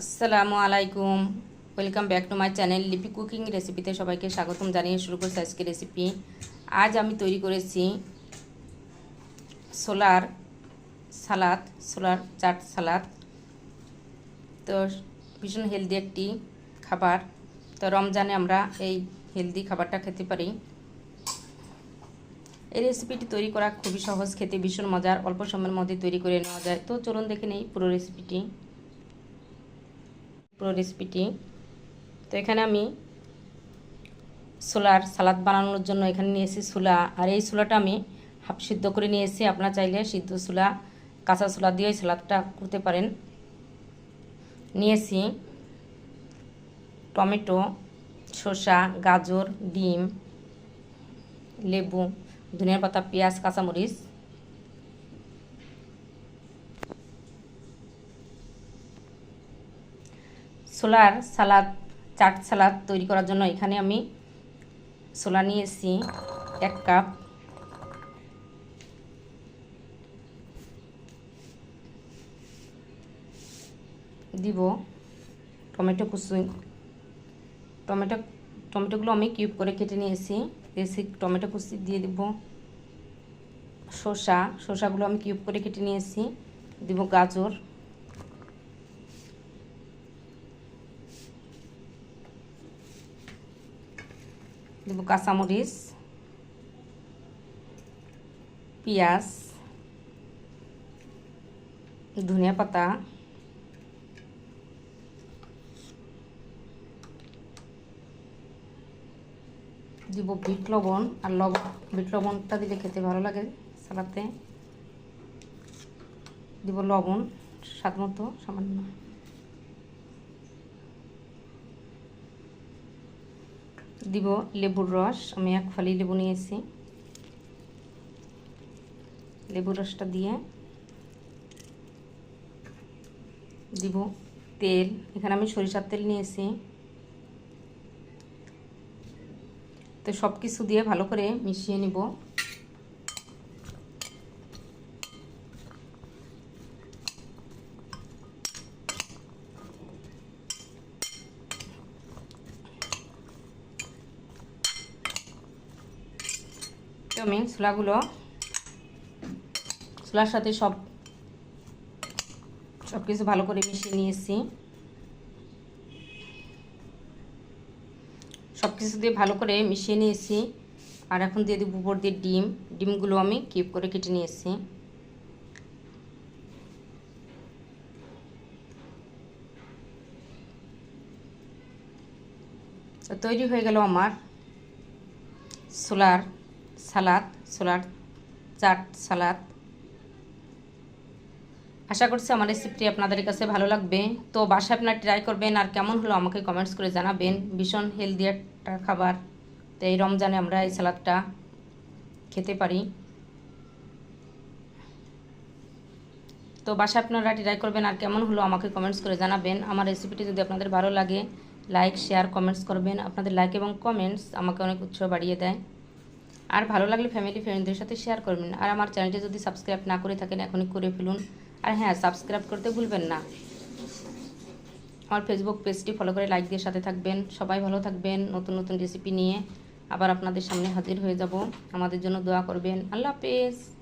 আসসালামু আলাইকুম। Welcome back to my channel Lipi cooking রেসিপিতে সবাইকে স্বাগতম জানিয়ে শুরু করছি আজকে রেসিপি আজ আমি তৈরি করেছি সোলার সালাদ সোলার চাট সালাদ। তো ভীষণ হেলদি একটি খাবার। তো রমজানে আমরা এই হেলদি খাবারটা খেতে পারি। এই রেসিপিটি তৈরি করা খুবই সহজ, খেতে ভীষণ মজার, অল্প সময়ের মধ্যে তৈরি করে নেওয়া যায়। তো চলুন দেখে নেই পুরো রেসিপিটি পুরো রেসিপিটি তো এখানে আমি ছোলার সালাদ বানানোর জন্য এখানে নিয়েছি ছোলা। আর এই ছোলাটা আমি হাফ সিদ্ধ করে নিয়েছি। আপনারা চাইলে সিদ্ধ ছোলা, কাঁচা ছোলা দিয়ে এই সালাদটা করতে পারেন। নিয়েছি টমেটো, শসা, গাজর, ডিম, লেবু, ধনিয়া পাতা, পেঁয়াজ, কাঁচামরিচ। সোলার সালাদ, চাট সালাদ তৈরি করার জন্য এখানে আমি সোলা নিয়েছি এক কাপ। দিব টমেটো কুচি টমেটো, টমেটোগুলো আমি কিউব করে কেটে নিয়েছি দিয়েছি টমেটো কুচি দিয়ে দিব। শসা, শসাগুলো আমি কিউব করে কেটে নিয়েছি দিব গাজর। দেবো কাঁচামরিচ পেঁয়াজ ধনিয়া পাতা দিব বিট লবণ আর লব বিট লবণটা দিলে খেতে ভালো লাগে সালাতে দিব লবণ স্বাদ মতো সামান্য দিব লেবুর রস। আমি এক ফালি লেবু নিয়েছি। লেবুর রসটা দিয়ে দিব তেল। এখানে আমি সরিষার তেল নিয়েছি। তো সব কিছু দিয়ে ভালো করে মিশিয়ে নিব। আমি ছোলাগুলো ছোলার সাথে সব সব কিছু ভালো করে মিশিয়ে নিয়েছি। সব কিছু দিয়ে ভালো করে মিশিয়ে নিয়েছি। আর এখন দিয়ে দিব উপর দিয়ে ডিম। ডিমগুলো আমি কিপ করে কেটে নিয়েছি। তৈরি হয়ে গেল আমার সোলার সালাদ সোলার চাট সালাদ আশা করছি আমার রেসিপিটি আপনাদের কাছে ভালো লাগবে। তো বাসায় আপনার ট্রাই করবেন আর কেমন হলো আমাকে কমেন্টস করে জানাবেন। ভীষণ হেলদি একটা খাবার। তো এই রমজানে আমরা এই সালাদটা খেতে পারি। তো বাসায় আপনারা ট্রাই করবেন আর কেমন হলো আমাকে কমেন্টস করে জানাবেন। আমার রেসিপিটি যদি আপনাদের ভালো লাগে লাইক শেয়ার কমেন্টস করবেন। আপনাদের লাইক এবং কমেন্টস আমাকে অনেক উৎসাহ বাড়িয়ে দেয়। আর ভালো লাগলে ফ্যামিলি ফ্রেন্ডদের সাথে শেয়ার করবেন। আর আমার চ্যানেলটি যদি সাবস্ক্রাইব না করে থাকেন, এখনই করে ফেলুন। আর হ্যাঁ সাবস্ক্রাইব করতে ভুলবেন না। আমার ফেসবুক পেজটি ফলো করে লাইক দিয়ে সাথে থাকবেন। সবাই ভালো থাকবেন। নতুন নতুন রেসিপি নিয়ে আবার আপনাদের সামনে হাজির হয়ে যাব। আমাদের জন্য দোয়া করবেন। আল্লাহ হাফেজ।